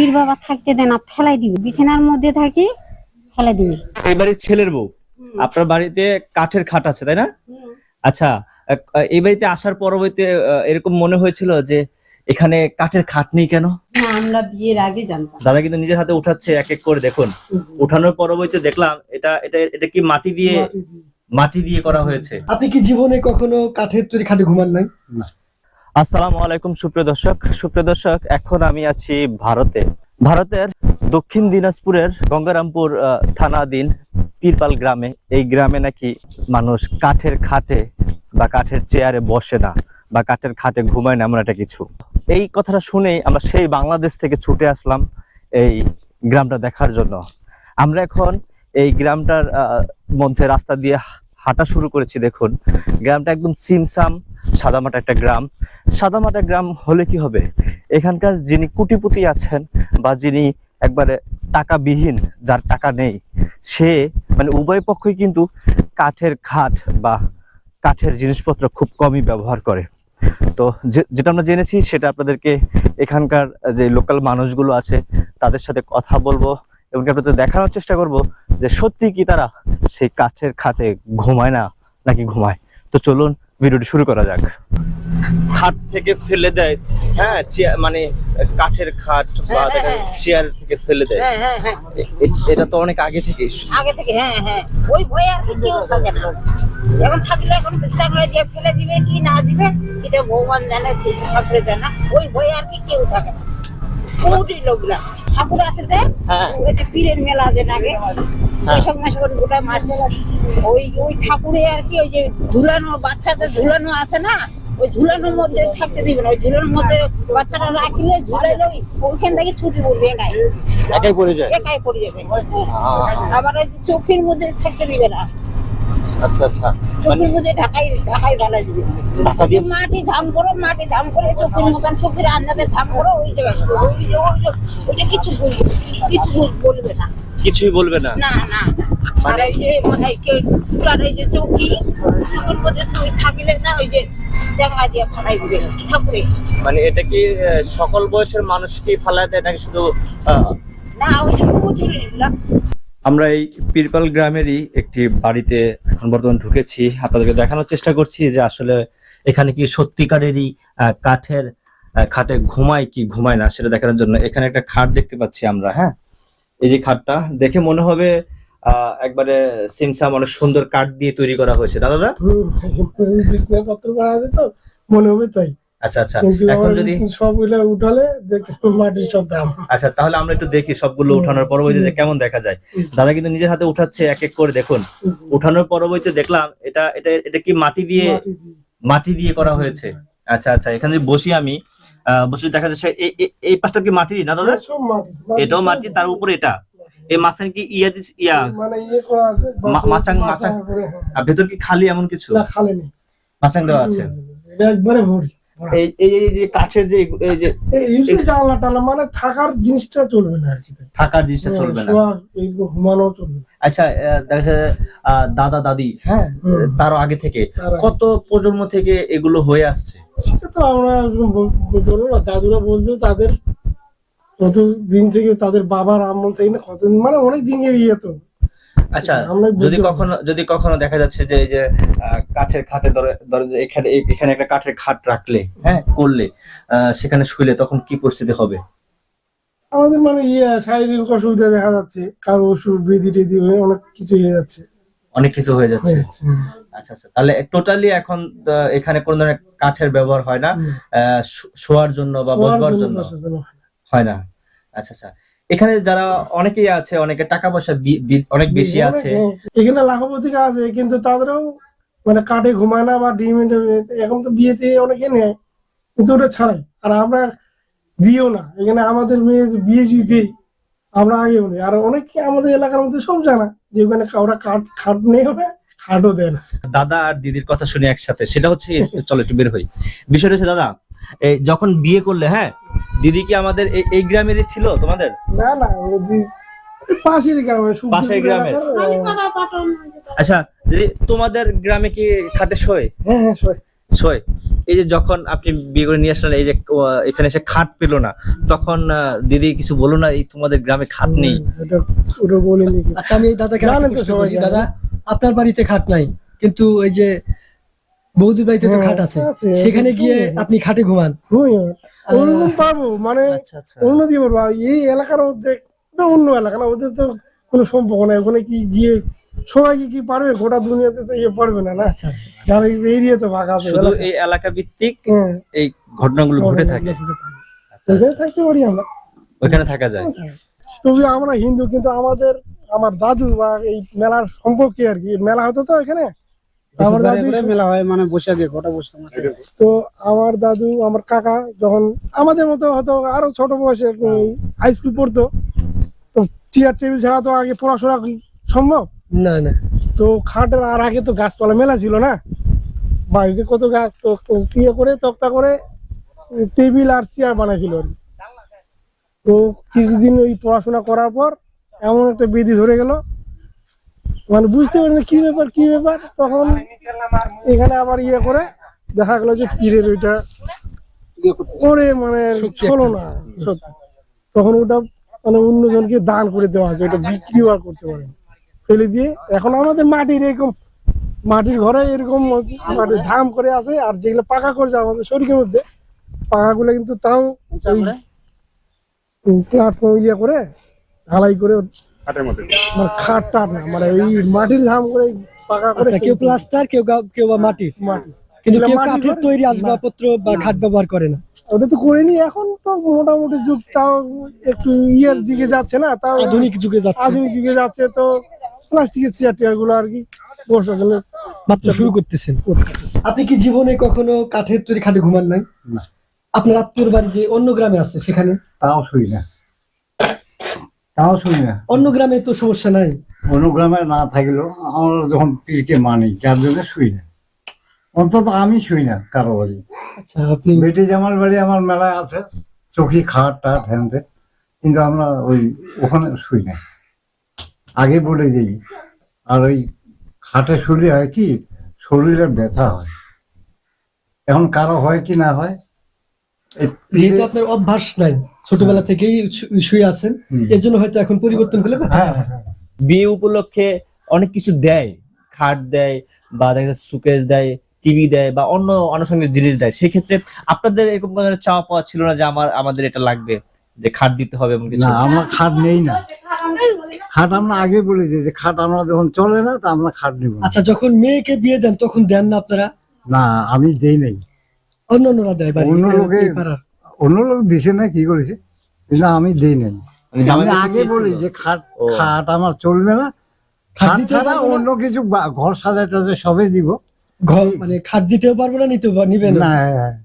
পীর বাবা থাকতে দেন না ফেলাই দিবে। বিছানার মধ্যে থাকি ফেলাই দিবে। এই বাড়ির ছেলের বউ। আপনার বাড়িতে কাঠের খাট আছে তাই না? আচ্ছা এই বাড়িতে আসার পরবর্তীতে এরকম মনে হয়েছিল যে এখানে কাঠের খাট নেই কেন? আমরা বিয়ের আগে জানতাম। দাদা কিন্তু নিজের হাতে উঠাচ্ছে এক এক করে দেখুন। উঠানোর পরবর্তীতে দেখলাম এটা এটা এটা কি মাটি দিয়ে মাটি দিয়ে। করা হয়েছে? আপনি কি জীবনে কখনো কাঠের তৈরি খাটে ঘুমান নাই? আসসালামু আলাইকুম, সুপ্রিয় দর্শক। সুপ্রিয় দর্শক, এখন আমি আছি ভারতে। ভারতের দক্ষিণ দিনাজপুরের গঙ্গারামপুর থানাধীন পীরপাল গ্রামে। এই গ্রামে নাকি মানুষ কাঠের খাটে বা কাঠের চেয়ারে বসে না বা কাঠের খাটে ঘুমায় না, এমন একটা কিছু। এই কথাটা শুনেই আমরা সেই বাংলাদেশ থেকে ছুটে আসলাম এই গ্রামটা দেখার জন্য। আমরা এখন এই গ্রামটার মধ্যে রাস্তা দিয়ে হাঁটা শুরু করেছি, দেখুন। গ্রামটা একদম সিমসাম সাদামাটা একটা গ্রাম। সাদামাটা গ্রাম হলে কি হবে? এখানকার যিনি কুটিপুতি আছেন বা যিনি একবারে টাকাবিহীন, যার টাকা নেই, সে মানে উভয় পক্ষই কিন্তু কাঠের খাট বা কাঠের জিনিসপত্র খুব কমই ব্যবহার করে। তো যেটা আমরা জেনেছি সেটা আপনাদেরকে এখানকার যে লোকাল মানুষগুলো আছে, তাদের সাথে কথা বলব এবং আপনাদের দেখানোর চেষ্টা করব যে সত্যি কি তারা সেই কাঠের খাতে ঘুমায় না নাকি ঘুমায়? তো চলুন ভিডিওটি শুরু করা যাক। খাট থেকে ফেলে দেয় হ্যাঁ চেয়ার মানে কাঠের খাট বা চেয়ার থেকে ফেলে দেয়। হ্যাঁ হ্যাঁ হ্যাঁ। এ- এ- এটা তো অনেক আগে থেকে আগে থেকে হ্যাঁ হ্যাঁ। ওই ভয়ে আর কি কেউ থাকে না। এখন থাকলে এখন চাকরি দিয়ে ফেলে দিবে কি না দিবে সেটা ভগবান জানে সেটা ঠাকুরে জানে। ওই ভয়ে আর কি কেউ থাকে না। কোটি লোকরা ঠাকুর আছে যে হ্যাঁ। ওই যে পীরের মেলা যে লাগে বৈশাখ মাসে গোটা মাস ওই ওই ঠাকুরে আর কি ওই যে ঝুলানো বাচ্চাদের ঝুলানো আছে না ওই ঝুলানোর মধ্যে থাকতে দিবে না ওই ঝুলানোর মধ্যে বাচ্চারা রাখলে ঝুলাইলে ওই ওইখান থেকে ছুটি পড়বে একাই। একাই পড়ে যায়। একাই পড়ে যাবে। আবার ওই যে চোখের মধ্যে থাকতে দিবে না। আচ্ছা আচ্ছা। মানে চোখের মধ্যে ঢাকাই ঢাকাই ভালো দিবে। ঢাকা দিয়ে মাটি ধাম করো মাটি ধাম করে চোখের মতন চোখের আন্দাজে ধাম করো ওই জায়গায় ওই যে ওই যে- ওইটা কিছু বলবে কিছু বলবে না। কিছুই বলবে না? না না না। আর এই যে মানে কে এই যে চৌকি চোখের মধ্যে থাক- থাকলে না ওই যে জায়গা দিয়ে ফালাই দিবে ঠাকুরে। মানে এটা কি সকল বয়সের মানুষকে ফালায় দেয় নাকি শুধু না ওই যে এগুলা। আমরা এই পিরপাল গ্রামেরই একটি বাড়িতে এখন বর্তমান ঢুকেছি। আপনাদেরকে দেখানোর চেষ্টা করছি যে আসলে এখানে কি সত্যিকারেরই কাঠের খাটে ঘুমায় কি ঘুমায় না সেটা দেখানোর জন্য এখানে একটা খাট দেখতে পাচ্ছি আমরা হ্যাঁ? এই যে খাটটা, দেখে মনে হবে একবারে সিমসাম অনেক সুন্দর কাঠ দিয়ে তৈরি করা হয়েছে। দাদা বিছনা পত্র করা আছে তো, মনে হবে তাই। আচ্ছা আচ্ছা। এখন যদি সবগুলা উঠালে দেখতে মাটির সব দাম। আচ্ছা তাহলে আমরা একটু দেখি সবগুলো উঠানোর পরবর্তীতে আছে। কেমন দেখা যায়। দাদা কিন্তু নিজের হাতে উঠাচ্ছে এক এক করে দেখুন। উঠানোর পরবর্তীতে দেখলাম এটা এটা এটা কি মাটি দিয়ে মাটি দিয়ে। করা হয়েছে। আচ্ছা আচ্ছা এখানে যদি বসি আমি বসে দেখা যাচ্ছে এই- এই- পাশটা কি মাটি না দাদা? এটাও মাটি তার উপরে এটা। এই মাঝখানে কি ইয়া দিস ইয়া? মানে ইয়ে করা আছে মা- মাচাং মাচাং। হ্যাঁ। আর ভেতর কি খালি এমন কিছু? না খালে নেই। মাচাং দেওয়া আছে। একবারে ভরা। এই এই যে কাঠের যে এই যে জানলা মানে থাকার জিনিসটা চলবে না আর কি। থাকার জিনিসটা চলবে না। ঘুমানো চলবে আচ্ছা দেখা দাদা দাদি হ্যাঁ। তারও আগে থেকে কত প্রজন্ম থেকে এগুলো হয়ে আসছে? সেটা তো আমরা ব- ধরো না দাদুরা বলতো তাদের কত দিন থেকে তাদের বাবার আমল থেকে না কতদিন মানে অনেক দিন ইয়ে তো। আচ্ছা যদি কখনো যদি কখনো দেখা যাচ্ছে যে এই যে কাঠের খাটে ধরে ধরে এখানে এখানে একটা কাঠের খাট রাখলে হ্যাঁ করলে সেখানে শুইলে তখন কি পরিস্থিতি হবে? আমাদের মানে ইয়ে শারীরিক অসুবিধা দেখা যাচ্ছে কারও অসুখ বৃদ্ধি টিদ্ধি অনেক কিছু হয়ে যাচ্ছে। অনেক কিছু হয়ে যাচ্ছে? হয়ে। আচ্ছা আচ্ছা তাহলে টোটালি এখন এখানে কোন ধরনের কাঠের ব্যবহার হয় না শোয়ার জন্য বা বসবার জন্য। হয় না। আচ্ছা আচ্ছা এখানে যারা অনেকেই আছে অনেকে টাকা পয়সা অনেক বেশি আছে। এখানে লাখপতি আছে কিন্তু তাদেরও মানে কাঠে ঘুমায় না বা ডিমে এখন তো বিয়েতে অনেকে নেয় কিন্তু ওটা ছাড়াই। আর আমরা দিও না। এখানে আমাদের মেয়ে বিয়ে যদি দেই আমরা আগে বলি আর অনেকে আমাদের এলাকার মধ্যে সব জানা যে ওখানে ওরা কাঠ খাট নেই হবে খাটও দেয় না। দাদা আর দিদির কথা শুনে একসাথে সেটা হচ্ছে চলো একটু বের হই। বিষয়টা হচ্ছে দাদা যখন বিয়ে করলে হ্যাঁ? দিদি কি আমাদের এই- এই গ্রামেরই ছিল তোমাদের? না না পাশের গ্রামে পাশের পাটন। আচ্ছা দিদি তোমাদের গ্রামে কি খাটে শোয়? হ্যাঁ হ্যাঁ সবাই শোয়। এই যে যখন আপনি বিয়ে করে নিয়ে আসলেন এই যে এখানে এসে খাট পেল না তখন আহ, দিদি কিছু বলো না এই তোমাদের গ্রামে খাট নেই। আচ্ছা আমি এই দাদাকে জানেন তো সবাই দাদা আপনার বাড়িতে খাট নাই কিন্তু এই যে বৌদির বাড়িতে তো হ্যাঁ, খাট আছে। সেখানে গিয়ে আপনি খাটে ঘুমান। ওরকম পাবো মানে আচ্ছা আচ্ছা। উন্নতি করব এই এলাকার মধ্যে অন্য এলাকা না ওদের তো কোনো সম্পর্ক নাই। ওখানে কি গিয়ে সবাই কি কি পারবে? গোটা দুনিয়াতে তো ইয়ে পারবে না না? আচ্ছা আচ্ছা যারা এরিয়া তো ফাঁকা আছে শুধু এই এলাকা ভিত্তিক হ্যাঁ, এই ঘটনাগুলো ঘটে থাকে? ঘটে থাকে। ওখানে থাকতে পারি আমরা। ওখানে থাকা যায়? তবে আমরা হিন্দু কিন্তু আমাদের আমার দাদু বা এই মেলার সম্পর্কে আর কি মেলা হতো তো এখানে? আমার দাদু মেলা হয় মানে বৈশাখে গোটা বৈশাখ তো আমার দাদু আমার কাকা যখন আমাদের মতো হয়তো আরও ছোট বয়সে হাই স্কুল পড়তো তো চেয়ার টেবিল ছাড়া তো আগে পড়াশোনা সম্ভব? না না। তো খাটের আর আগে তো গাছপালা মেলা ছিল না? বাড়িতে কত গাছ তো ইয়ে করে তক্তা করে টেবিল আর চেয়ার বানাইছিল আর কি। তো কিছুদিন ওই পড়াশোনা করার পর এমন একটা বেদি ধরে গেল মানে বুঝতে পারি না কি ব্যাপার কি ব্যাপার। তখন এখানে আবার ইয়ে করে দেখা গেল যে পীরের ওইটা করে মানে চলো না সত্যি। তখন ওটা মানে অন্যজনকে দান করে দেওয়া আছে ওটা বিক্রি আর করতে পারে ফেলে দিয়ে এখন আমাদের মাটির এরকম মাটির ঘরে এরকম মাটির ধাম করে আছে আর যেগুলো পাকা করেছে আমাদের শরীরের মধ্যে পাকা পাকাগুলো কিন্তু তাও প্ল্যাটফর্ম ইয়ে করে ঢালাই করে মানে খাট টাট না মানে ওই মাটির ধাম করে পাকা করে আচ্ছা কেউ প্লাস্টার কেউ কেউ বা মাটির মাটি। কিন্তু কেউ কাঠের তৈরি আসবাবপত্র বা খাট ব্যবহার করে না। ওটা তো করিনি এখন তো মোটামুটি যুগ তাও একটু ইয়ের দিকে যাচ্ছে না তাও আধুনিক যুগে যাচ্ছে। আধুনিক যুগে যাচ্ছে তো প্লাস্টিকের চেয়ার টেয়ারগুলো আর কি বসে গেলে মাত্র শুরু করতেছেন। আপনি কি জীবনে কখনো কাঠের তৈরি খাটে ঘুমান নাই? না। আপনার আত্মীয়র বাড়ি যে অন্য গ্রামে আছে সেখানে? তাও শুই না। তাও শুই না। অন্য গ্রামে তো সমস্যা নাই। অনুগ্রামে না থাকলেও আমরা যখন পীরকে মানি যার জন্য শুই না। অন্তত আমি শুই না কারও বাড়ি। আচ্ছা আপনি বেটি জামার বাড়ি আমার মেলায় আছে চৌকি খাট টাট হ্যানতে কিন্তু আমরা ওই ওখানে শুই না। আগে বলে দিই আর ওই খাটে শুলে হয় কি শরীরে ব্যথা হয়। এখন কারও হয় কি না হয় যেহেতু আপনার অভ্যাস নাই ছোটবেলা থেকেই শুয়ে আছেন। এর জন্য হয়তো এখন পরিবর্তন ব্যথা হ্যাঁ হয়। হ্যাঁ বিয়ে উপলক্ষে অনেক কিছু দেয়। খাট দেয় বা দেখা যাচ্ছে সুকেশ দেয় টিভি দেয় বা অন্য আনুষঙ্গিক জিনিস দেয়। সেই ক্ষেত্রে আপনাদের এরকম কোনো চাওয়া পাওয়া ছিল না যে আমার আমাদের এটা লাগবে যে খাট দিতে হবে এমন কিছু? না আমরা খাট নেই না। খাট আমরা আগে বলে দিই যে খাট আমরা যখন চলে না তা আমরা খাট নেব আচ্ছা যখন মেয়েকে বিয়ে দেন তখন দেন না আপনারা? না আমি দেই নাই। অন্য অন্যরা দেয় বাড়ি অন্য লোকে- অন্য লোক দিছে না কি করেছে? কিন্তু আমি দেই নাই। মানে আমি আগে বলি যে খাট খাট আমার চলবে না। খাট ছাড়া অন্য কিছু ঘর সাজাটা টাজাই সবে দিব। ঘর মানে খাট দিতেও পারব না নিতেও নিবেন না। না হ্যাঁ, হ্যাঁ।